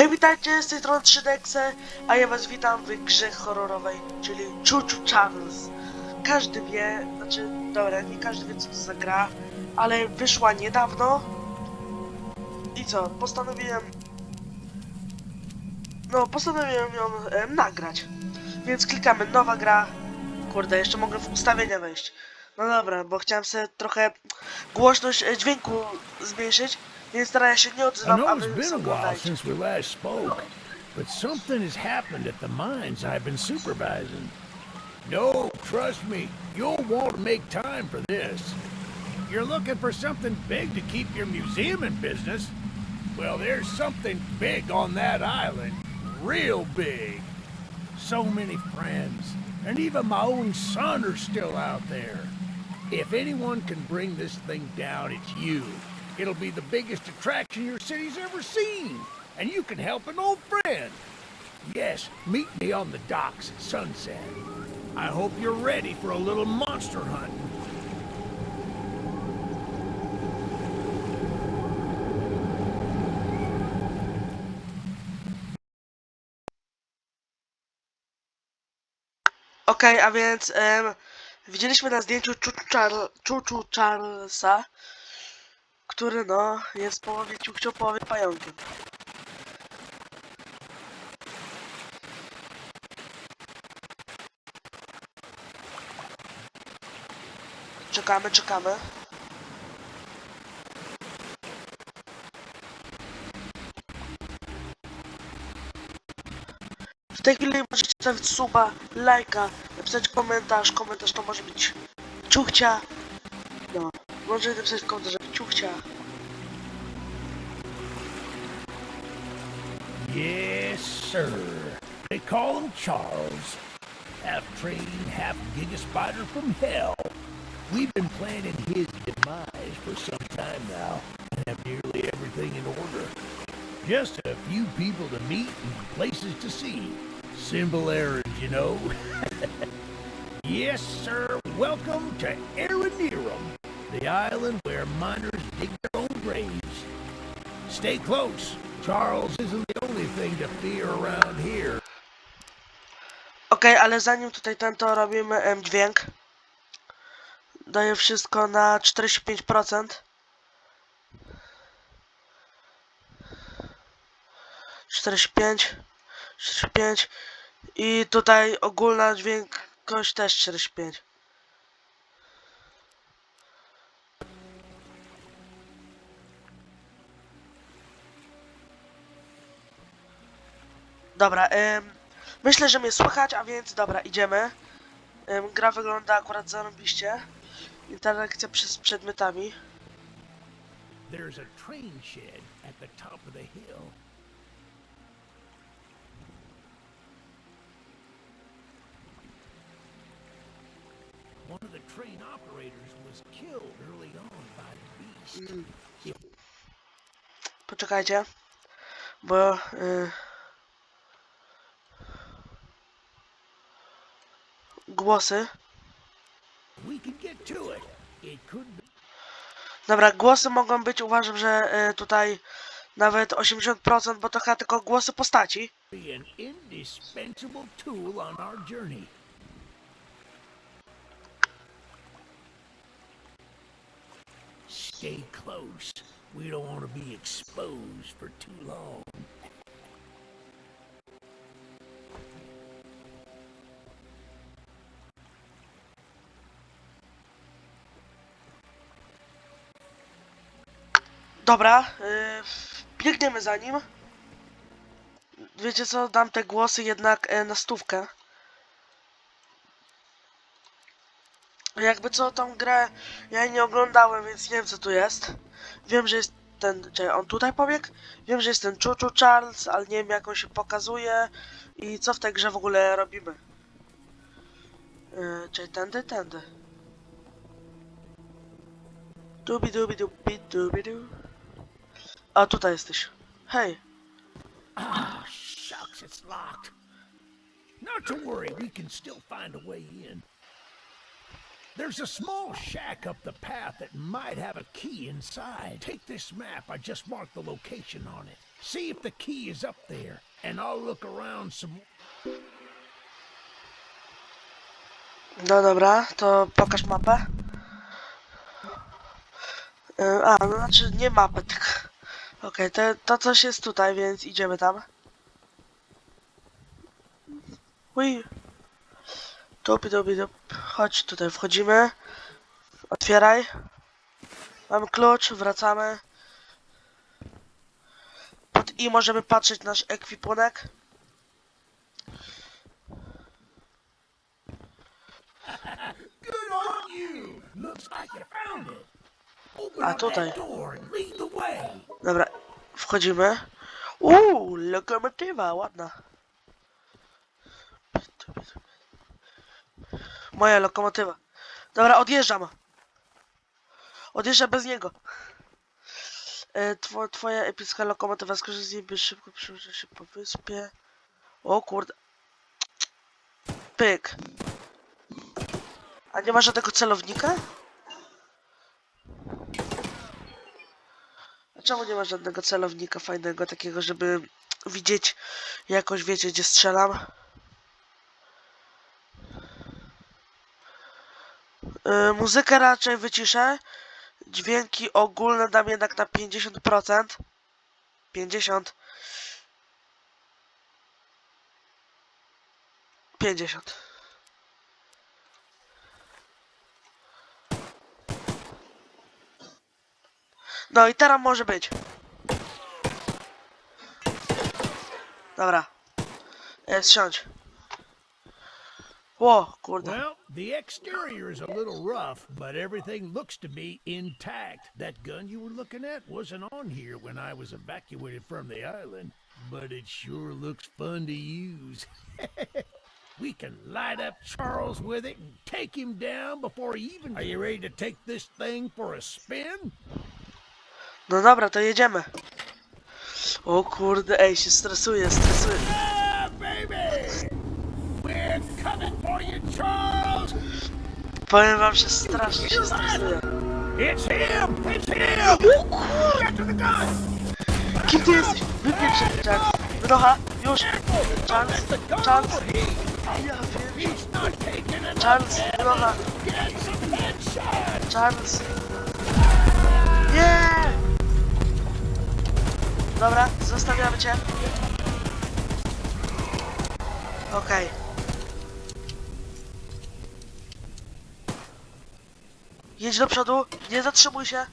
Hej, witajcie, z tej strony 3Dexe, a ja was witam w grze horrorowej, czyli Chuchu Charles. Każdy wie, znaczy, dobra, nie każdy wie co to za gra, ale wyszła niedawno. I co, postanowiłem... No, postanowiłem ją e, nagrać. Więc klikamy nowa gra. Kurde, jeszcze mogę w ustawienia wejść. No dobra, bo chciałem sobie trochę głośność e, dźwięku zmniejszyć, więc teraz się nie I know it's been a while since we last spoke, but something has happened at the mines I've been supervising. No, trust me, you'll want to make time for this. You're looking for something big to keep your museum in business? Well, there's something big on that island. Real big. So many friends. And even my own son are still out there. If anyone can bring this thing down, it's you. It'll be the biggest attraction your city's ever seen. And you can help an old friend. Yes, meet me on the docks at sunset. I hope you're ready for a little monster hunt. Okej, a więc em, widzieliśmy na zdjęciu Chuchu Charlesa, który no jest w połowie ciuchcio, połowie pająkiem. Czekamy, czekamy. W tej chwili możecie stawić suba, lajka, napisać komentarz. Komentarz to może być ciuchcia. No, możecie napisać komentarz, żeby. Yes, sir. They call him Charles. Half train, half giga spider from hell. We've been planning his demise for some time now and have nearly everything in order. Just a few people to meet and places to see. Simple errands, you know. yes, sir. Welcome to Aranerum, the island where miners Stay close. Charles isn't the only thing to fear around here. Okej, ale zanim tutaj ten to robimy em, dźwięk. Daję wszystko na 45%. Czterdzieści pięć, czterdzieści pięć i tutaj ogólna dźwiękość też 45. Dobra, em, myślę, że mnie słychać, a więc dobra, idziemy. Em, gra wygląda akurat zarobiście. Interakcja przez przedmiotami. There's a train shed at the top of the hill. One of the train operators was killed early on by the beast. Poczekajcie, bo... Y, głosy. Dobra, głosy mogą być, uważam, że y, tutaj nawet 80%, bo to chyba tylko głosy postaci. Stay close. We don't want to be exposed for too long. Dobra, y, biegniemy za nim. Wiecie co, dam te głosy jednak y, na stówkę. Jakby co, tą grę ja nie oglądałem, więc nie wiem co tu jest. Wiem, że jest ten, czy on tutaj pobiegł? Wiem, że jest ten Chuchu Charles, ale nie wiem jak on się pokazuje i co w tej grze w ogóle robimy. Yy, czyli tędy, tędy. Dubi dubi dubi dubi du. A tutaj jesteś. Hej. Ah, shucks, it's locked. Not to worry, we can still find a way in. There's a small shack up the path that might have a key inside. Take this map. I just marked the location on it. See if the key is up there, and I'll look around some. No dobra, to pokaż mapę. E, A, no znaczy nie mapę, tylko... Okej, to, to coś jest tutaj, więc idziemy tam. Uj. Dupi, dupi, dup. Chodź tutaj, wchodzimy. Otwieraj. Mamy klucz, wracamy. Pod I możemy patrzeć nasz ekwipunek. Good on you! Looks like you found it. A tutaj. Dobra, wchodzimy. Uuu, lokomotywa, ładna. Moja lokomotywa. Dobra, odjeżdżam. Odjeżdżam bez niego. E, two, twoja epicka lokomotywa skorzy z niej, by szybko przemierzyć się po wyspie. O kurde. Pyk. A nie ma żadnego celownika? A czemu nie ma żadnego celownika fajnego, takiego, żeby widzieć jakoś, wiecie, gdzie strzelam? Yy, muzykę raczej wyciszę. Dźwięki ogólne dam jednak na 50%. 50. 50. No i teraz może być. Dobra. Zsiądź. Ło, kurde. Well, the exterior is a little rough, but everything looks to be intact. That gun you were looking at wasn't on here when I was evacuated from the island, but it sure looks fun to use. we can light up Charles with it and take him down before he even. Are you ready to take this thing for a spin? No dobra, to jedziemy. O kurde, ej, się stresuję, stresuję. Powiem wam, że strasznie się stresuję. It's him! It's him! The gun! Kim ty jesteś? Się, Charles. Wynocha, już. Charles, Charles. Ja wiem. Charles, headshot! Charles. Dobra, zostawiamy cię. Okej. Jedź do przodu, nie zatrzymuj się.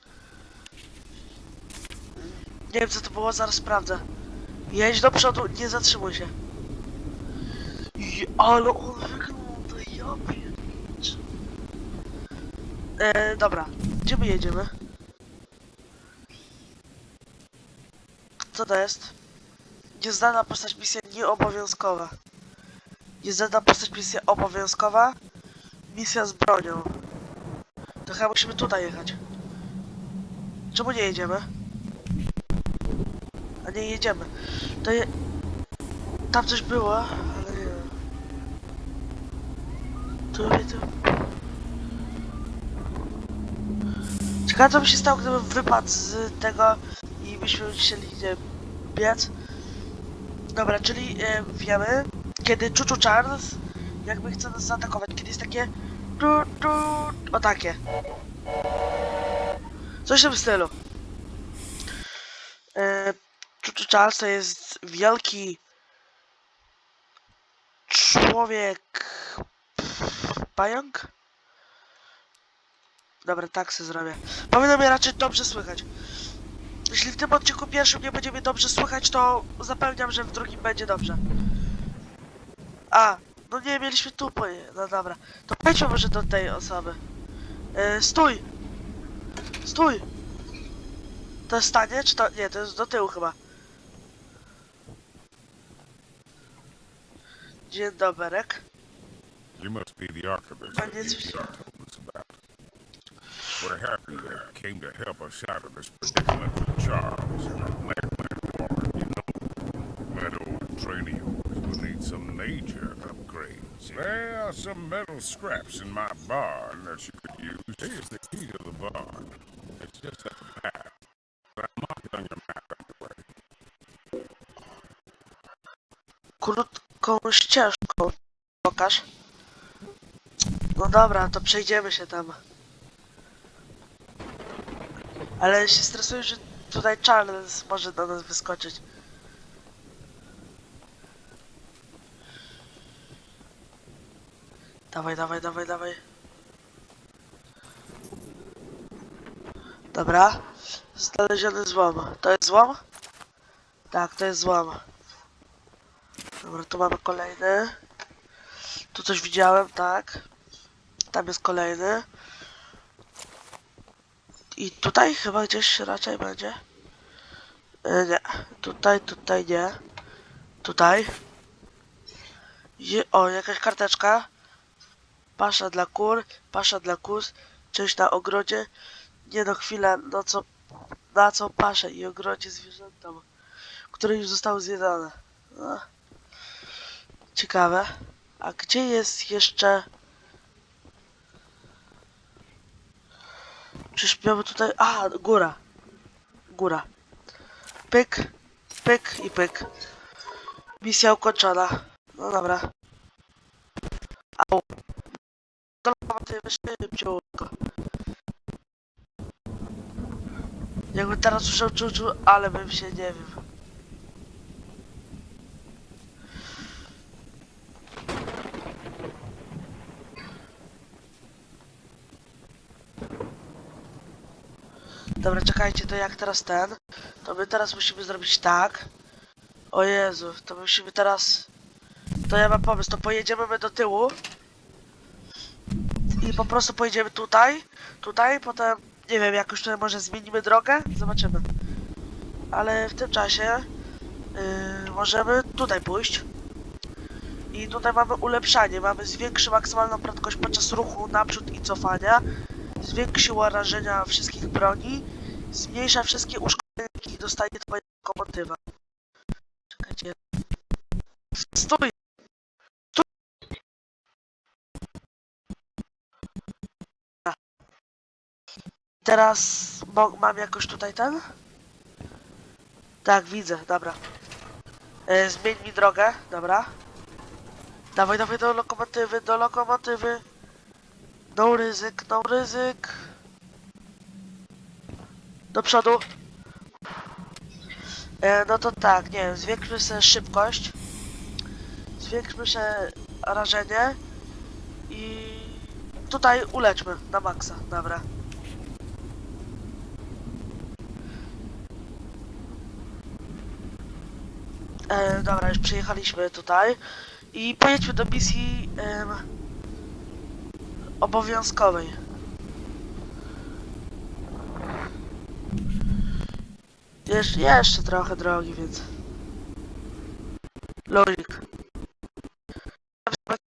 Nie wiem co to było, zaraz sprawdzę. Jedź do przodu, nie zatrzymuj się. I, ale on wygląda, ja pierniczę. E, dobra, gdzie my jedziemy? Co to jest? Nieznana postać misja nieobowiązkowa. Nieznana postać misja obowiązkowa. Misja z bronią. To chyba musimy tutaj jechać. Czemu nie jedziemy? A nie jedziemy. To je... Tam coś było, ale nie wiem. Tu, tu. Ciekawe co by się stało, gdybym wypadł z tego byśmy chcieli nie, biec. Dobra, czyli e, wiemy, kiedy Chuchu Charles jakby chce nas zaatakować, kiedy jest takie tu, tu, o takie. Coś w tym stylu. E, Chuchu Charles to jest wielki człowiek pająk? Dobra, tak sobie zrobię. Powinno mnie raczej dobrze słychać. Jeśli w tym odcinku pierwszym nie będzie mnie dobrze słychać, to zapewniam, że w drugim będzie dobrze. A, no nie, mieliśmy tu poje... No dobra. To pojedźmy może do tej osoby. E, stój! Stój! To jest stanie, czy to... Nie, to jest do tyłu chyba. Dzień doberek. You must be the archivist that told us about. We're happy you came to help us out of this predicament Charles Blackman Warren, you know. That old train of yours will need some major upgrades. Well, saw some metal scraps in my barn that you could use. Here's the key to the barn. It's just at the. But I marked on your map anyway. Krótką ścieżką. Pokaż. No dobra, to przejdziemy się tam. Ale się stresuję, że tutaj Charles może do nas wyskoczyć. Dawaj, dawaj, dawaj, dawaj. Dobra. Znaleziony złom. To jest złom? Tak, to jest złom. Dobra, tu mamy kolejny. Tu coś widziałem, tak. Tam jest kolejny. I tutaj chyba gdzieś raczej będzie. E, nie. Tutaj, tutaj nie. Tutaj. O, jakaś karteczka. Pasza dla kur, pasza dla kus, część na ogrodzie. Nie no, chwilę, no co, na co paszę i ogrodzie zwierzętom, które już zostały zjedzone. No. Ciekawe. A gdzie jest jeszcze... Czyż miałby tutaj... A, góra. Góra. Pyk, pyk i pyk. Misja ukończona. No dobra. Au. Do lokomotywy szybciutko. Jakbym teraz słyszał czuczu, ale bym się, nie wiem. Dobra, czekajcie, to jak teraz ten? To my teraz musimy zrobić tak. O Jezu, to musimy teraz... To ja mam pomysł, to pojedziemy my do tyłu. I po prostu pojedziemy tutaj, tutaj, potem, nie wiem, jakoś tutaj może zmienimy drogę? Zobaczymy. Ale w tym czasie yy, możemy tutaj pójść. I tutaj mamy ulepszanie, mamy zwiększy maksymalną prędkość podczas ruchu naprzód i cofania, zwiększyła rażenia wszystkich broni, zmniejsza wszystkie uszkodzenia, jakie dostaje twoja lokomotywa. Czekajcie. Stój! Stój! Teraz mam jakoś tutaj ten? Tak, widzę, dobra. E, zmień mi drogę, dobra. Dawaj, dawaj do lokomotywy, do lokomotywy. No ryzyk, no ryzyk. Do przodu. E, no to tak, nie wiem, zwiększmy sobie szybkość. Zwiększmy sobie rażenie. I tutaj uleczmy na maksa, dobra. E, dobra, już przyjechaliśmy tutaj. I pojedźmy do misji em, obowiązkowej. Jeszcze, jeszcze trochę drogi, więc... Luzik.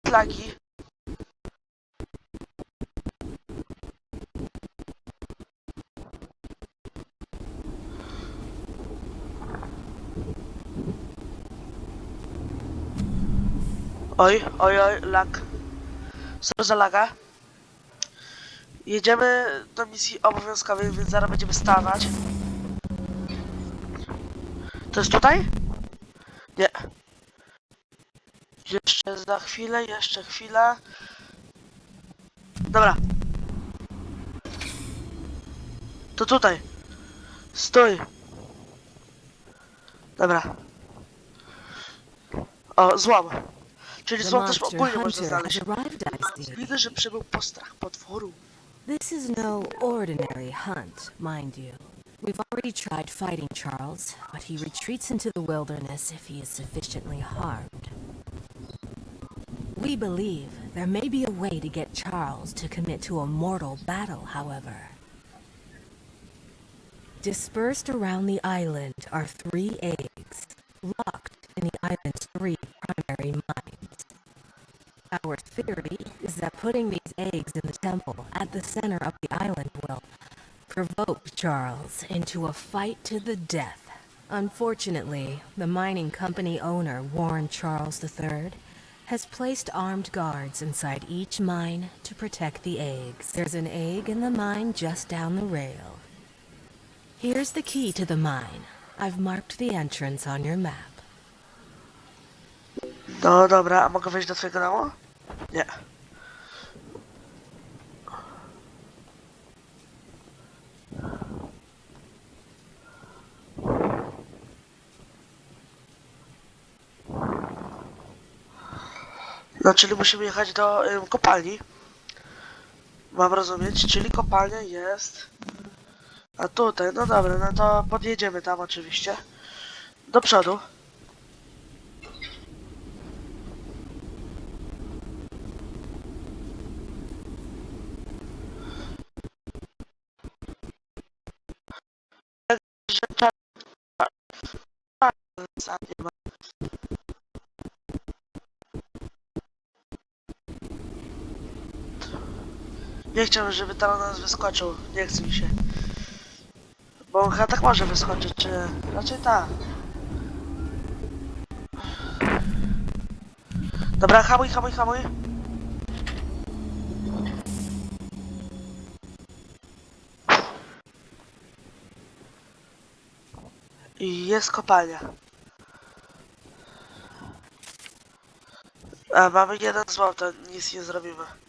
Flagi. Oj, oj, oj, lag. Co za laga? Jedziemy do misji obowiązkowej, więc zaraz będziemy stawać. To jest tutaj? Nie. Jeszcze za chwilę, jeszcze chwilę. Dobra. To tutaj. Stój. Dobra. O, złom. Czyli złom też ogólnie można znaleźć. Widzę, że przybył po strach potworu. This is no ordinary hunt, mind you. We've already tried fighting Charles, but he retreats into the wilderness if he is sufficiently harmed. We believe there may be a way to get Charles to commit to a mortal battle, however. Dispersed around the island are three eggs, locked in the island's three primary mines. Our theory is that putting these eggs in the temple at the center of the island will provoke Charles into a fight to the death. Unfortunately, the mining company owner warned Charles III has placed armed guards inside each mine to protect the eggs. There's an egg in the mine just down the rail. Here's the key to the mine. I've marked the entrance on your map. No dobra, a mogę wejść do twojego domu? Nie. No, czyli musimy jechać do ym, kopalni. Mam rozumieć, czyli kopalnia jest... A tutaj, no dobra, no to podjedziemy tam oczywiście. Do przodu. nie ma. Nie chciałbym, żeby tam na nas wyskoczył. Nie chce mi się. Bo on chyba tak może wyskoczyć, czy... Raczej tak. Dobra, hamuj, hamuj, hamuj. I jest kopalnia. A mamy jeden złoto, nic nie zrobimy.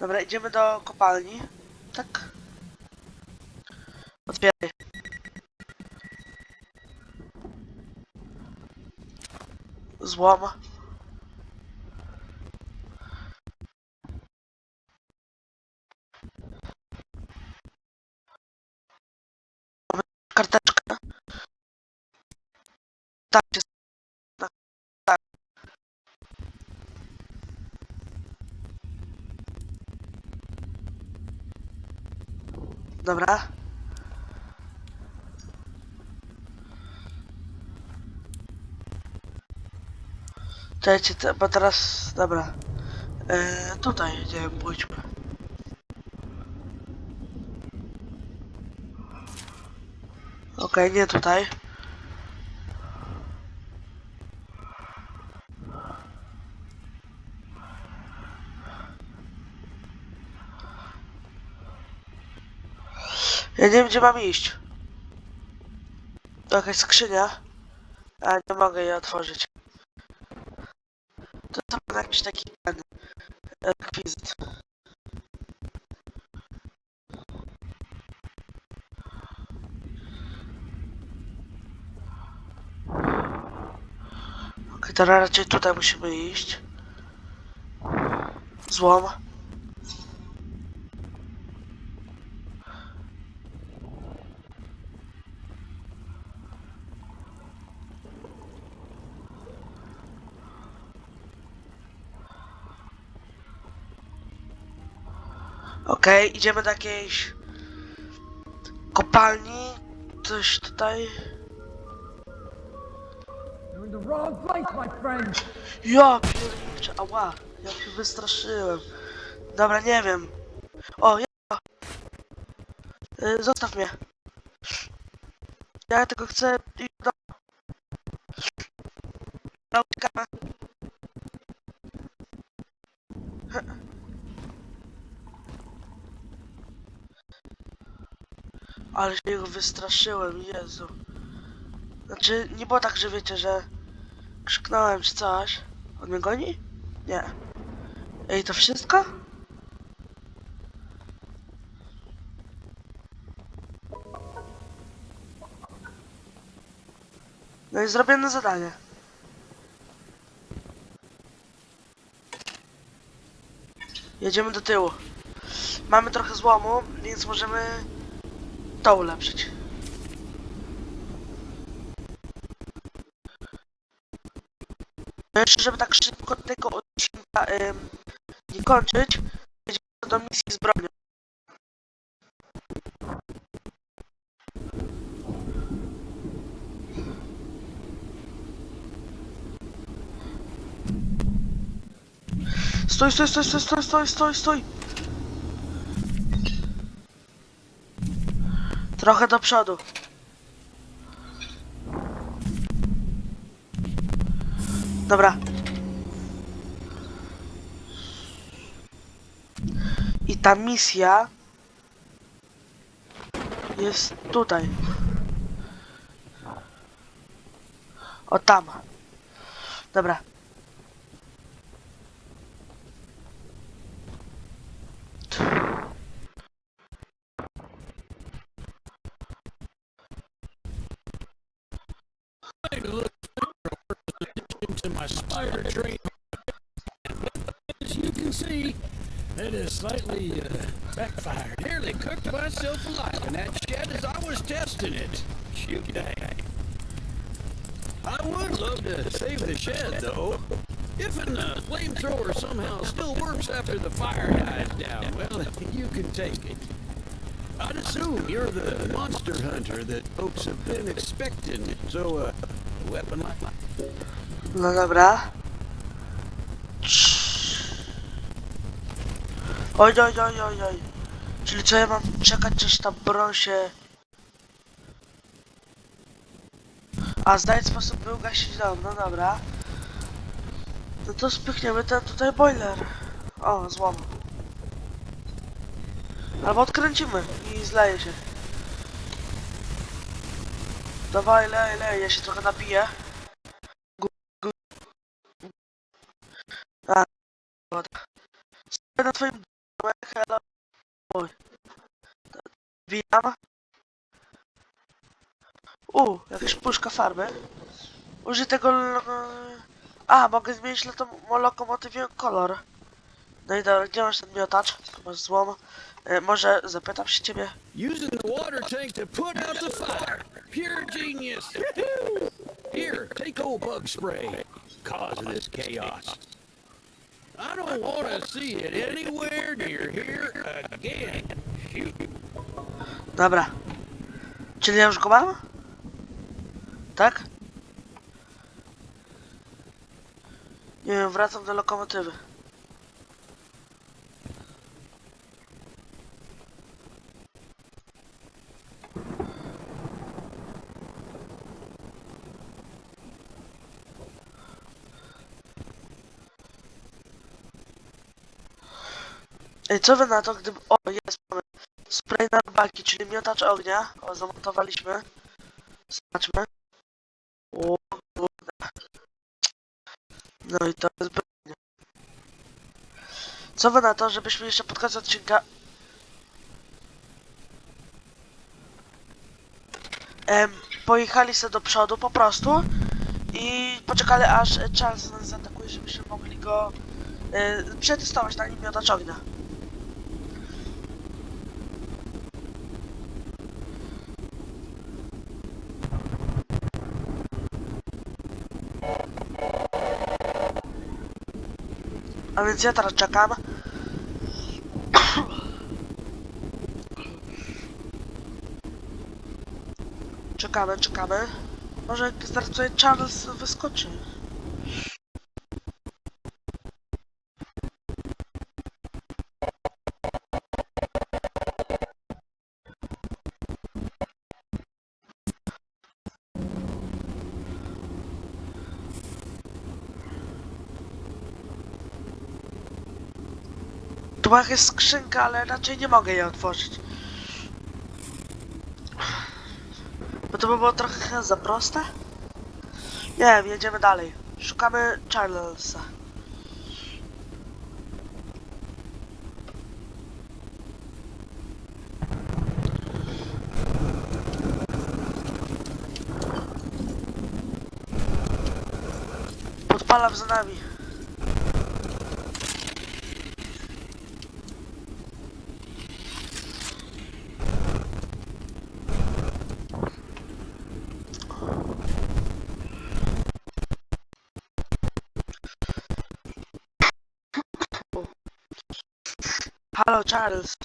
Dobra, idziemy do kopalni. Tak. Otwieraj. Złom. Karteczkę. Tak, jest. Tak. tak. Dobra. Czekajcie, bo teraz... Dobra. E, tutaj, wiem, pójdźmy. Okej, nie tutaj. Ja nie wiem, gdzie mam iść. To jakaś skrzynia. A nie mogę jej otworzyć. To to jakiś taki ten rekwizyt. Okej, teraz raczej tutaj musimy iść. Złom. Okej, idziemy do jakiejś kopalni. Coś tutaj. Ja pierniczę, ała, ja się wystraszyłem. Dobra, nie wiem. O, ja. Y, zostaw mnie. Ja tylko chcę iść do... Dobra, uciekamy. Ale się jego wystraszyłem, Jezu. Znaczy, nie było tak, że wiecie, że krzyknąłem czy coś. On mnie goni? Nie. Ej, to wszystko? No i zrobione zadanie. Jedziemy do tyłu. Mamy trochę złomu, więc możemy to ulepszyć. Żeby tak szybko tego odcinka ym, nie kończyć, jedziemy do misji z bronią. Stój, stój, stój, stój, stój, stój, stój, stój. Trochę do przodu. Dobra. I ta misja jest tutaj. O tam. Dobra. It is slightly uh, backfired. Nearly cooked myself alive in that shed as I was testing it. Shoot dang. I would love to save the shed, though. If an uh, flamethrower somehow still works after the fire dies down, well, you can take it. I'd assume you're the monster hunter that folks have been expecting, so uh, a weapon like No dobra. Oj, oj, oj, oj, oj. Czyli co ja mam czekać, aż ta broń się... A, znajdź sposób, by ugasić dom, no dobra. No to spychniemy ten tutaj boiler. O, złom. Albo odkręcimy i zleje się. Dawaj, lej, lej, ja się trochę napiję. woda. Stoję na twoim hello. Oj. Wijam. U, jakaś puszka farby. Użyj tego... lo- A, mogę zmienić lokomotywie kolor. No i dobra, gdzie masz ten miotacz? Masz złom. E, może zapytam się ciebie. Using the water tank to put out the fire. Pure genius. Here, take old bug spray. Cause of this chaos. I don't want to see it anywhere near here again. Dobra. Czyli ja już go mam? Tak? Nie wiem, wracam do lokomotywy. Co wy na to, gdyby... O, jest, mamy spray na czyli miotacz ognia. O, zamontowaliśmy. Zobaczmy. O, kurde. No i to jest brudnie. Co wy na to, żebyśmy jeszcze pod koniec odcinka... Em, pojechali sobie do przodu po prostu i poczekali aż e, Charles nas zaatakuje, żebyśmy mogli go e, przetestować na nim miotacz ognia. A więc ja teraz czekam. Czekamy, czekamy. Może zaraz tutaj Charles wyskoczy. Była jakaś skrzynka, ale raczej nie mogę jej otworzyć. Bo to by było trochę za proste. Nie wiem, jedziemy dalej. Szukamy Charlesa. Podpalam za nami. Halo, Charles.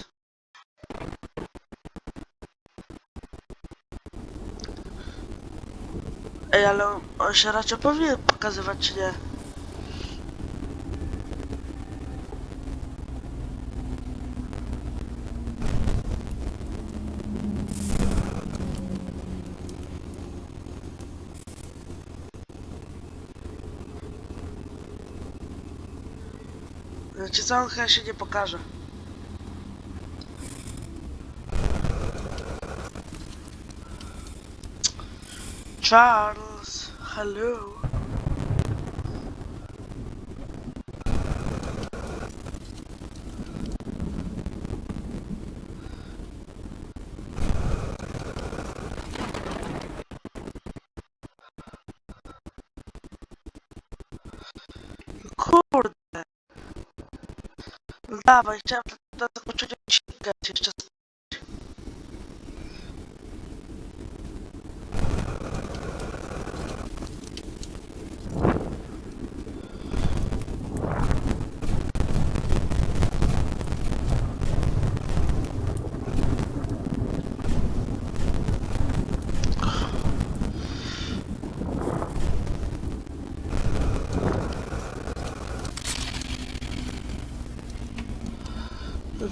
Ej, ale on, on się raczej powinien pokazywać, czy nie? Znaczy co, on chyba się nie pokaże. Charles, hello. Kurde. Dawaj, chciałem zakończenie odcinka jeszcze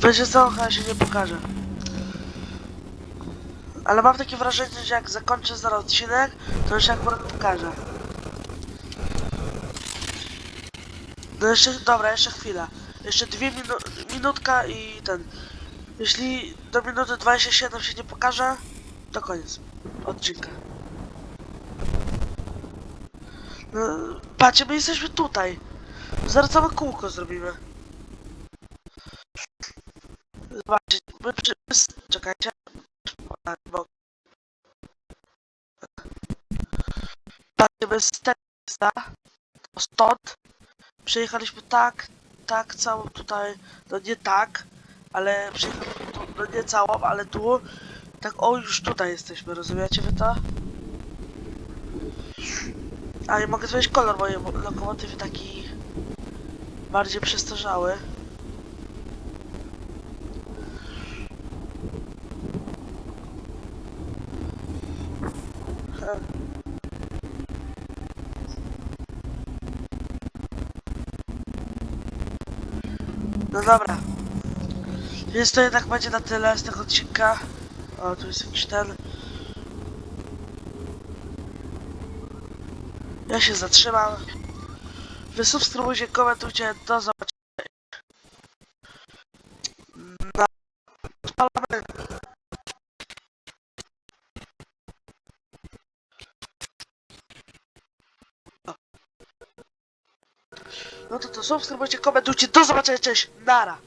Wiecie co, chyba się nie pokaże. Ale mam takie wrażenie, że jak zakończę zaraz odcinek, to już akurat pokażę. No jeszcze, dobra, jeszcze chwila. Jeszcze dwie minu minutka i ten. Jeśli do minuty 27 się nie pokaże, to koniec odcinka. No, patrzcie, my jesteśmy tutaj. Zaraz całe kółko zrobimy. Zobaczcie, my przy... Czekajcie. Bo... Patrzcie, my z to stąd przyjechaliśmy tak, tak całą tutaj, no nie tak, ale przyjechaliśmy tu, no nie całą, ale tu, tak o już tutaj jesteśmy, rozumiecie wy to? A nie mogę zmienić kolor mojej mo- lokomotywy taki bardziej przestarzały. Dobra. Więc to jednak będzie na tyle z tego odcinka. O, tu jest jakiś ten. Ja się zatrzymam. Wy subskrybujcie, komentujcie. Do zobaczenia. No. Spalamy. No to to subskrybujcie, komentujcie. Do zobaczenia, cześć. Nara.